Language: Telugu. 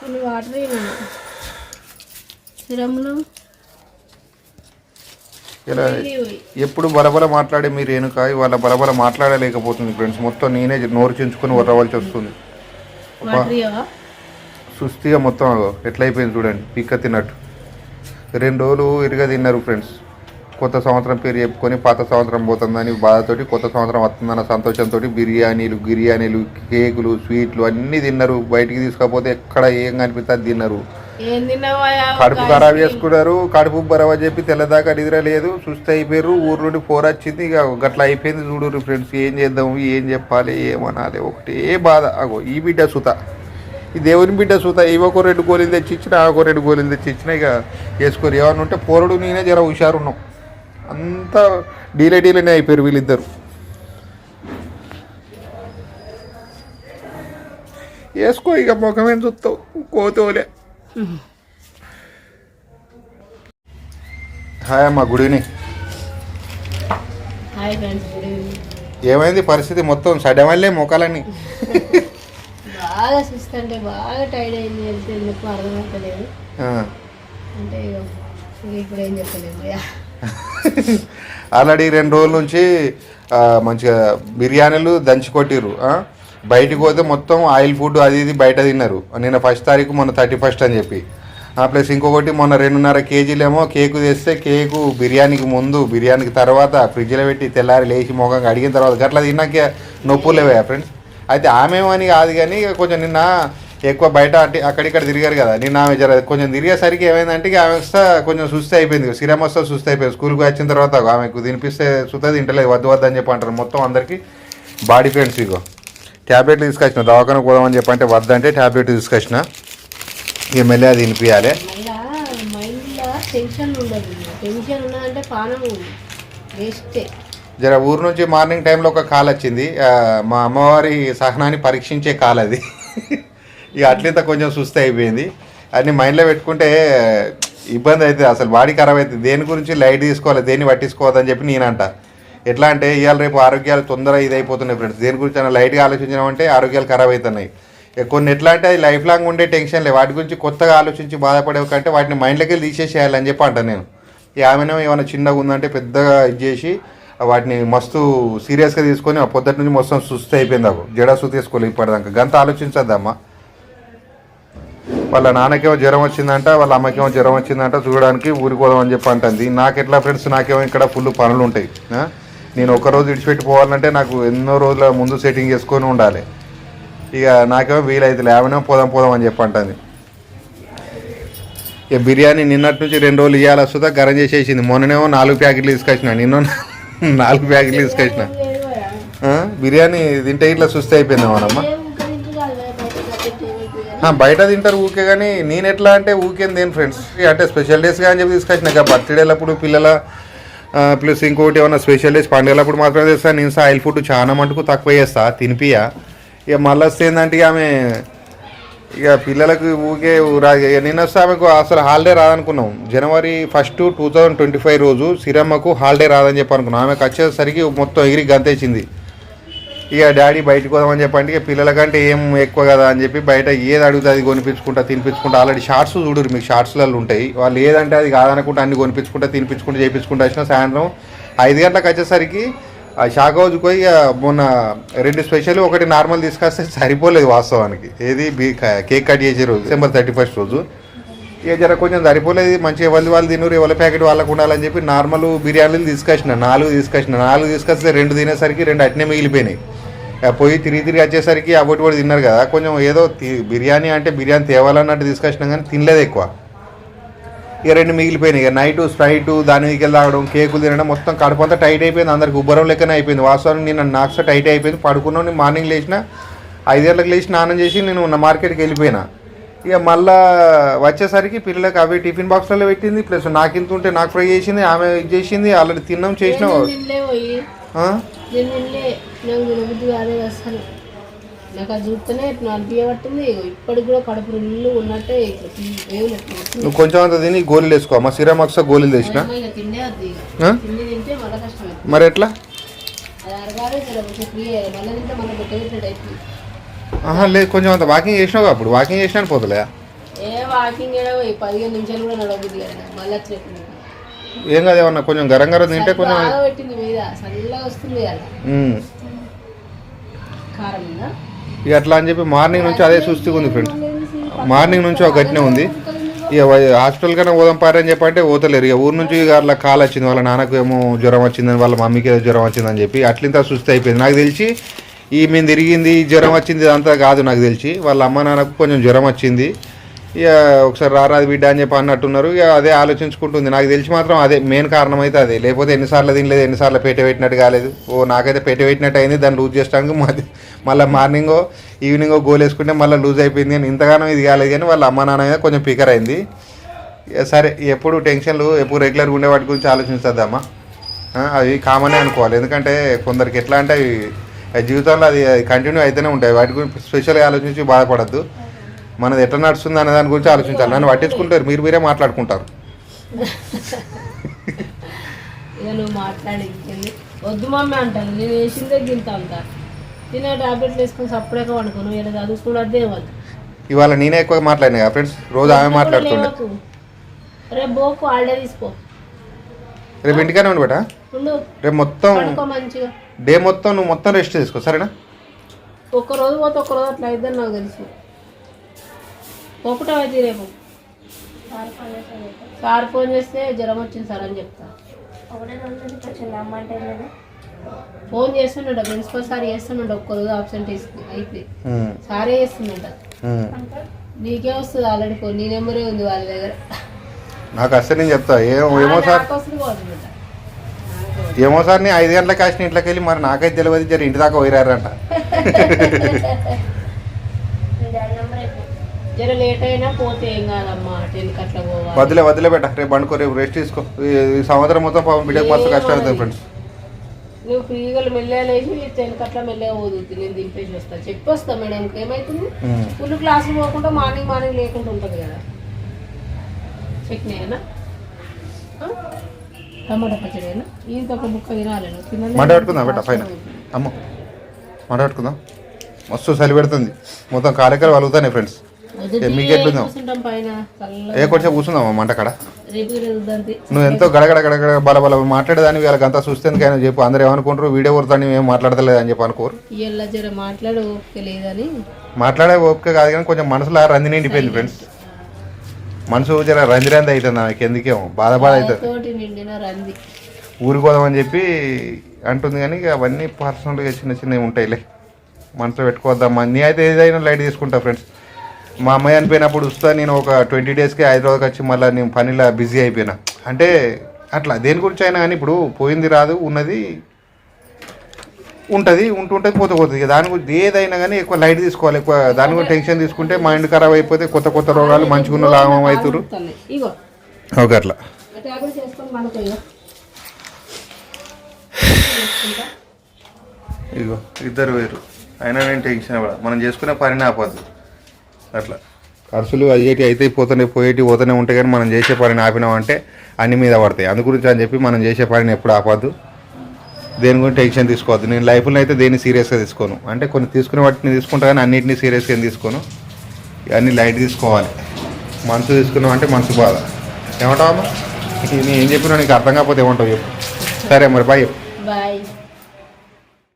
కొన్ని వాటర్ అయినాను సిరమ్లు ఇలా. ఎప్పుడు బలబల మాట్లాడే మీరు ఏనుక ఇవాళ బలబల మాట్లాడలేకపోతుంది ఫ్రెండ్స్ మొత్తం నేనే నోరు చించుకొని వరవలసి వస్తుంది. సుస్థిగా మొత్తం అగో ఎట్లా అయిపోయింది చూడండి పిక్క తిన్నట్టు. రెండు రోజులు ఇరుగా తిన్నారు ఫ్రెండ్స్ కొత్త సంవత్సరం పేరు చెప్పుకొని పాత సంవత్సరం పోతుందని బాధతోటి కొత్త సంవత్సరం వస్తుందన్న సంతోషంతో బిర్యానీలు గిర్యానీలు కేకులు స్వీట్లు అన్నీ తిన్నారు. బయటికి తీసుకపోతే ఎక్కడ ఏం కనిపిస్తే అది తిన్నారు. కడుపు ఖరాబ్ చేసుకున్నారు. కడుపు బరవ చెప్పి తెల్లదాకా నిద్ర లేదు సుస్థ అయిపోయారు ఊరు నుండి ఫోర్ వచ్చింది. ఇక గట్ల అయిపోయింది చూడు ఫ్రెండ్స్. ఏం చేద్దాం? ఏం చెప్పాలి? ఏమనాలి ఒకటే బాధ. అగో ఈ బిడ్డ సుత. ఈ దేవుని బిడ్డ సుత. ఇవొక రెండు గోళీలు తెచ్చి ఇచ్చిన ఆ ఒక రెండు గోళీలు తెచ్చి ఇచ్చిన ఇక వేసుకొని ఏమన్నా ఉంటే పోరడు నేనే జర హుషారున్నాం. అంతా డీలే డీలేనే అయిపోయారు వీళ్ళిద్దరు. వేసుకో ఇక ముఖమేం చూస్తావు? కోతోలే. హాయ్ అమ్మా గుడ్ ఈవినింగ్ ఏమైంది పరిస్థితి మొత్తం? సడవల్లే మొక్కలన్నీ బాగా చూస్తుంటే బాగా టైర్డ్ అయింది వెళ్తే ఎందుకు అర్థమవుతలేదు. అంటే ఇప్పుడు ఏం చెప్పలేము ఆల్రెడీ రెండు రోజుల నుంచి మంచిగా బిర్యానీలు దంచి కొట్టిర్రు ఆ? బయటికి పోతే మొత్తం ఆయిల్ ఫుడ్ అది ఇది బయట తిన్నారు. నిన్న ఫస్ట్ తారీఖు మొన్న థర్టీ ఫస్ట్ అని చెప్పి. ప్లస్ ఇంకొకటి మొన్న రెండున్నర కేజీలేమో కేకు తెస్తే కేకు బిర్యానీకి ముందు బిర్యానీకి తర్వాత ఫ్రిడ్జ్లో పెట్టి తెల్లారి లేచి మొఖంగా అడిగిన తర్వాత గట్లా తిన్నాకే నొప్పులు లేవా ఫ్రెండ్స్ అయితే ఆమెమని కాదు కానీ కొంచెం నిన్న ఎక్కువ బయట అట్టి అక్కడిక్కడ తిరిగారు కదా. నిన్న ఆమె జర కొంచెం తిరిగేసరికి ఏమైందంటే ఆమె వస్తా కొంచెం సుస్థ అయిపోయింది సిరమ్ వస్తా సుస్థ అయిపోయింది. స్కూల్కి వచ్చిన తర్వాత ఆమెకు తినిపిస్తే సుత తింటలేదు. వద్దు వద్దు అని చెప్పి అంటారు. మొత్తం అందరికీ బాడీ పెయిన్స్ ఇగో. ట్యాబ్లెట్లు తీసుకొచ్చిన దవాఖాన పోదామని చెప్పి అంటే వద్దంటే ట్యాబ్లెట్ తీసుకొచ్చిన. ఇక మెల్లి అది తినిపించాలి మళ్ళా జర ఊరు నుంచి మార్నింగ్ టైంలో ఒక కాల్ వచ్చింది. మా అమ్మవారి సహనాన్ని పరీక్షించే కాల్ అది. ఇక అట్లింత కొంచెం సుస్థ అయిపోయింది. అన్ని మైండ్లో పెట్టుకుంటే ఇబ్బంది అవుతుంది అసలు బాడీ ఖరాబ్ అవుతుంది దేని గురించి లైట్ తీసుకోవాలి? దేన్ని పట్టించుకోవద్దని చెప్పి నేనంట. ఎట్లా అంటే ఇవాళ రేపు ఆరోగ్యాలు తొందరగా ఇది అయిపోతున్నాయి ఫ్రెండ్స్ దేని గురించి అయినా లైట్గా ఆలోచించినామంటే ఆరోగ్యాలు ఖరాబ్ అవుతున్నాయి కొన్ని ఎట్లా అంటే అది లైఫ్ లాంగ్ ఉండే టెన్షన్లే వాటి గురించి కొత్తగా ఆలోచించి బాధపడే కంటే వాటిని మైండ్లోకి వెళ్ళి తీసేసేయాలని చెప్పి అంటాను నేను. ఈ ఆమెను ఏమైనా చిన్నగా ఉందంటే పెద్దగా ఇది చేసి వాటిని మస్తు సీరియస్గా తీసుకొని ఆ పొద్దుటి నుంచి మొత్తం సుస్థి అయిపోయింది నాకు జడ సు తీసుకోలేదు ఇప్పటిదాకా. గంత ఆలోచించద్దమ్మా. వాళ్ళ నాన్నకేమో జ్వరం వచ్చిందంట వాళ్ళ అమ్మకేమో జ్వరం వచ్చిందంట చూడడానికి ఊరికి పోదామని చెప్పి అంటుంది. నాకెట్లా ఫ్రెండ్స్ నాకేమో ఇక్కడ ఫుల్ పనులు ఉంటాయి. నేను ఒక రోజు విడిచిపెట్టి పోవాలంటే నాకు ఎన్నో రోజుల ముందు సెట్టింగ్ చేసుకొని ఉండాలి. ఇక నాకేమో వీలైతే లేవనేమో పోదాం పోదాం అని చెప్పి అంటుంది. ఇక బిర్యానీ నిన్నటి నుంచి రెండు రోజులు ఇవ్వాలి వస్తుందా గరం చేసేసింది. మొన్ననేమో నాలుగు ప్యాకెట్లు తీసుకొచ్చిన. నిన్న నాలుగు ప్యాకెట్లు తీసుకొచ్చిన. బిర్యానీ తింటే ఇట్లా సుస్థి అయిపోయింది మనమ్మ ఏ ఊరికే తింటూ కాదు కదా, బయట కట్టేటి ఏమైతే కానీ. ఆ, బయట తింటారు ఊకే కానీ నేను ఎట్లా అంటే ఊకేం దేని ఫ్రెండ్స్ అంటే స్పెషల్ డేస్గా అని చెప్పి తీసుకొచ్చిన. బర్త్డేలప్పుడు పిల్లల ప్లస్ ఇంకోటి ఏమన్నా స్పెషల్ డేస్ పండుగలప్పుడు మాత్రమే తెస్తా నేను ఆయిల్ ఫుడ్ చాలా మటుకు తక్కువ చేస్తా తినిపియా ఇక మళ్ళీ వస్తే ఏంటంటే ఇక ఆమె ఇక పిల్లలకు ఊకే ఇక నిన్న వస్తే ఆమెకు అసలు హాలిడే రాదనుకున్నాం. జనవరి first two thousand twenty five రోజు సిరమ్మకు హాలిడే రాదని చెప్పి అనుకున్నాం ఆమెకు వచ్చేసరికి మొత్తం ఎగిరి గంతేసింది. ఇక డాడీ బయటకు పోదామని చెప్పండి ఇక పిల్లలకంటే ఏం ఎక్కువ కదా అని చెప్పి బయట ఏది అడుగుతుంది అది కొనిపించుకుంటా తినిపించుకుంటా. ఆల్రెడీ షార్ట్స్ చూడరు మీకు షార్ట్స్లలో ఉంటాయి. వాళ్ళు ఏదంటే అది కాదనుకుంటే అన్ని కొనిపించుకుంటా తినిపించుకుంటా చేయించుకుంటా వచ్చిన సాయంత్రం ఐదు గంటలకు వచ్చేసరికి షాక్ హౌజ్కి పోయి ఇక మొన్న రెండు స్పెషల్ ఒకటి నార్మల్ తీసుకొస్తే సరిపోలేదు వాస్తవానికి. ఏది కేక్ కట్ చేసే రోజు డిసెంబర్ థర్టీ ఫస్ట్ రోజు. ఇక జర కొంచెం సరిపోలేదు మంచిగా ఎవరి వాళ్ళు తినరు ఎవరి ప్యాకెట్ వాళ్ళకు ఉండాలని చెప్పి నార్మల్ బిర్యానీలు తీసుకొచ్చిన నాలుగు తీసుకొచ్చిన. నాలుగు తీసుకొస్తే రెండు తినేసరికి రెండు అట్నే మిగిలిపోయినాయి. పోయి తిరిగి తిరిగి వచ్చేసరికి అవ్వటి కూడా తిన్నారు కదా. కొంచెం ఏదో తి- బిర్యానీ అంటే బిర్యానీ తేవాలన్నట్టు తీసుకొచ్చినాం కానీ తినలేదు ఎక్కువ. ఇక రెండు మిగిలిపోయినాయి. ఇక నైట్ స్ప్రైట్ దాని మీదకి వెళ్ళి తాగడం కేకులు తినడం మొత్తం కడుపు అంతా టైట్ అయిపోయింది. అందరికి ఉబ్బరం లెక్కనే అయిపోయింది. వాస్తవానికి నేను నాకు టైట్ అయిపోయింది. పడుకున్నాను నేను మార్నింగ్ లేచిన ఐదు లేచి స్నానం చేసి నేను నా మార్కెట్కి వెళ్ళిపోయినా. ఇక మళ్ళా వచ్చేసరికి పిల్లలకి అవి టిఫిన్ బాక్స్లలో పెట్టింది. ప్లస్ నాకు ఇంత ఉంటే నాకు ఫ్రై చేసింది ఆమె ఇది చేసింది. ఆల్రెడీ తిన్నాం చేసినాం. నాకు తినబుద్ధి కాదు అసలు. నాకు అది చూస్తేనే ఇట్లా అనిపించబట్టింది ఇప్పటికి కూడా కడుపు నిల్లు ఉన్నట్టే. నువ్వు కొంచెం అంత తిని గోళీలు వేసుకో అమ్మ. సిరామాక్స గోళీలు తెచ్చిన. మరి ఎట్లా? లేదు కొంచెం అంత వాకింగ్ చేసినావు అప్పుడు. వాకింగ్ చేసినా పోతలే వాకింగ్ పదిహేను నిమిషాలు కూడా నడవబుద్ది కదా మళ్ళీ ఏం కాదు ఏమన్నా కొంచెం గరం గరం తింటే కొంచెం ఇక అట్లా అని చెప్పి మార్నింగ్ నుంచి అదే సుస్థిగా ఉంది ఫ్రెండ్స్ మార్నింగ్ నుంచి ఒక గట్టినే ఉంది. ఇక హాస్పిటల్ కన్నా పోదాం పారని చెప్పంటే పోతలేరు. ఇక ఊరు నుంచి ఇక అట్లా కాల్ వచ్చింది వాళ్ళ నాన్నకు ఏమో జ్వరం వచ్చిందని వాళ్ళ మమ్మీకి ఏదో జ్వరం వచ్చిందని చెప్పి అట్లింత సుస్థి అయిపోయింది. నాకు తెలిసి ఈ మేము తిరిగింది జ్వరం వచ్చింది ఇదంతా కాదు నాకు తెలిసి. వాళ్ళ అమ్మ నాన్నకు కొంచెం జ్వరం వచ్చింది. ఇక ఒకసారి రారాది బిడ్డ అని చెప్పి అన్నట్టున్నారు. ఇక అదే ఆలోచించుకుంటుంది. నాకు తెలిసి మాత్రం అదే మెయిన్ కారణం అయితే అదే. లేకపోతే ఎన్నిసార్లు తినలేదు ఎన్నిసార్లు పెట్ట పెట్టినట్టు కాలేదు. ఓ నాకైతే పెట్ట పెట్టినట్టు అయింది. దాన్ని లూజ్ చేసడానికి మళ్ళీ మార్నింగో ఈవినింగో గోల్ వేసుకుంటే మళ్ళీ లూజ్ అయిపోయింది అని. ఇంతగానో ఇది కాలేదు కానీ వాళ్ళ అమ్మ నాన్న మీద కొంచెం పికర్ అయింది. ఇక సరే ఎప్పుడు టెన్షన్లు ఎప్పుడు రెగ్యులర్గా ఉండే వాటి గురించి ఆలోచించద్దామా అవి కామనే అనుకోవాలి. ఎందుకంటే కొందరికి ఎట్లా అంటే అవి జీవితంలో అది కంటిన్యూ అయితేనే ఉంటాయి. వాటి గురించి స్పెషల్గా ఆలోచించి బాధపడద్దు. మనది ఎట్లా నడుస్తుంది అనే దాని గురించి ఆలోచించాలి. నన్ను పట్టించుకుంటారు. మీరు మీరే మాట్లాడుకుంటారు. ఇక నువ్వు మాట్లాడింది వద్దు మమ్మీ అంటాను నేను వేసిందే గింత అంటా. తినే టాబ్లెట్లు వేసుకొని సప్పుడేక వండుకో. నువ్వు ఇలా చదువుకున్నదే వద్దు ఇవాళ నేనే ఎక్కువ మాట్లాడినా ఫ్రెండ్స్? రోజు ఆమె మాట్లాడుతుండే. రేపు బోకు హాలిడే తీసుకో. రేపు ఇంటికానే ఉండి బేటా? రేపు మొత్తం డే మొత్తం నువ్వు మొత్తం రెస్ట్ తీసుకో. సరేనా? ఒక్క రోజు పోతే ఒక్క రోజు అట్లా అయిద్దని నాకు తెలుసు. ఒకటో అయితే రేపు. సార్ ఫోన్ చేస్తే జ్వరం వచ్చింది సార్ అని చెప్తా. ఫోన్ చేస్తున్నాడు ప్రిన్సిపల్ సార్ చేస్తున్నాడు ఒక్క రోజు ఆబ్సెంట్ అయితే సారే చేస్తుండట. ఉమ్. నీకే వస్తుంది ఆల్రెడీ కొన్ని నెంబరే ఉంది వాళ్ళ దగ్గర. నాకు అసలు నేను చెప్తా ఏమో ఏమో సార్? ఏమో సార్ నేను ఐదు గంటలకు కాసిన ఇంట్లోకి వెళ్ళి మరి నాకైతే తెలియదు జర ఇంటి దాకా పోయిరారంట. జర లేట్ అయినా పోతే ఏం కాదమ్మా టెన్కి అట్లా పోవాలి. వదిలే వదిలే బెట్ట రేపు పండుకో రేపు రెస్ట్ తీసుకో. ఈ- ఈ సంవత్సరం మొత్తం పాపం బిడ్డకు మస్తు కష్టం అవుతుంది ఫ్రెండ్స్ నువ్వు ఫ్రీగా మెల్లగా లేచి టెన్కి అట్లా మెల్లగా పోదుద్ది నేను దింపేసి వస్తా. చెప్పి వస్తా మేడంకి ఏమవుతుంది. ఫుల్ క్లాసులు పోకుండా మార్నింగ్ మార్నింగ్ లేకుండా ఉంటుంది కదా. చట్నీనా టమాటా పచ్చడినా? ఇంత ఒక బుక్క తినాలి నువ్వు తినలేదు. మంట పెట్టుకుందాం బెట్ట పైన. అమ్మ. మంట పెట్టుకుందాం మస్తు చలి పెడుతుంది. మొత్తం కారెక్కలు వలుగుతాయి ఫ్రెండ్స్ మీకు ఎట్లుందో? ఏ కొంచెం కూర్చుందామా మంట కాడ. నువ్వు ఎంతో గడగడ గడగడ బల బల మాట్లాడేదాన్ని వీళ్ళకి అంతా చూస్తేందుకైనా చెప్పు. అందరూ ఏమనుకుంటారు? వీడియో కొడతాను ఏం మాట్లాడతలేదు అని చెప్పి అనుకోరు. మాట్లాడు ఓపిక లేదని. మాట్లాడే ఓపిక కాదు కానీ కొంచెం మనసులో రంది నిండిపోయింది ఫ్రెండ్స్ మనసు జర రంది రంది అవుతుంది ఆమెకి ఎందుకేమో. బాధ బాధ అవుతుంది తోటి నిండిన రంది. ఊరికి పోదామని చెప్పి అంటుంది కానీ ఇక అవన్నీ పర్సనల్గా చిన్న చిన్నవి ఉంటాయిలే. మనసులో పెట్టుకోవద్దామా నీ అయితే ఏదైనా లైట్ తీసుకుంటా ఫ్రెండ్స్ మా అమ్మాయి అనిపోయినప్పుడు వస్తా నేను ఒక ట్వంటీ డేస్కి హైదరాబాద్కి వచ్చి మళ్ళీ నేను పనిలో బిజీ అయిపోయినా. అంటే అట్లా దేని గురించి అయినా కానీ ఇప్పుడు పోయింది రాదు ఉన్నది ఉంటుంది ఉంటుంటుంది పోతే పోతుంది. ఇక దాని గురించి ఏదైనా కానీ ఎక్కువ లైట్ తీసుకోవాలి ఎక్కువ దాని గురించి టెన్షన్ తీసుకుంటే మైండ్ ఖరాబ్ అయిపోతే కొత్త కొత్త రోగాలు మంచిగున్న లాభం అవుతారు. ఓకే అట్లా. ఇగో ఇద్దరు వేరు. అయినా నేను టెన్షన్ అవ్వడా మనం చేసుకునే పని ఆపద్దు అట్లా. ఖర్చులు అయ్యేటి అయితే పోతూనే పోయేటి పోతూనే ఉంటాయి కానీ మనం చేసే పనిని ఆపినామంటే అన్ని మీద పడతాయి. అందు గురించి అని చెప్పి మనం చేసే పనిని ఎప్పుడు ఆపద్దు. దేని గురించి టెన్షన్ తీసుకోవద్దు. నేను లైఫ్లో అయితే దేన్ని సీరియస్గా తీసుకోను. అంటే కొన్ని తీసుకునే వాటిని తీసుకుంటా కానీ అన్నింటినీ సీరియస్గా ఏం తీసుకోను? అన్నీ లైట్ తీసుకోవాలి. మనసు తీసుకున్నాం అంటే మనసు బాధ. ఏమంటావమ్మా? నేను ఏం చెప్పినా నీకు అర్థం కాకపోతే ఏమంటావు చెప్పు. సరే మరి బాయ్ చెప్పు. బాయ్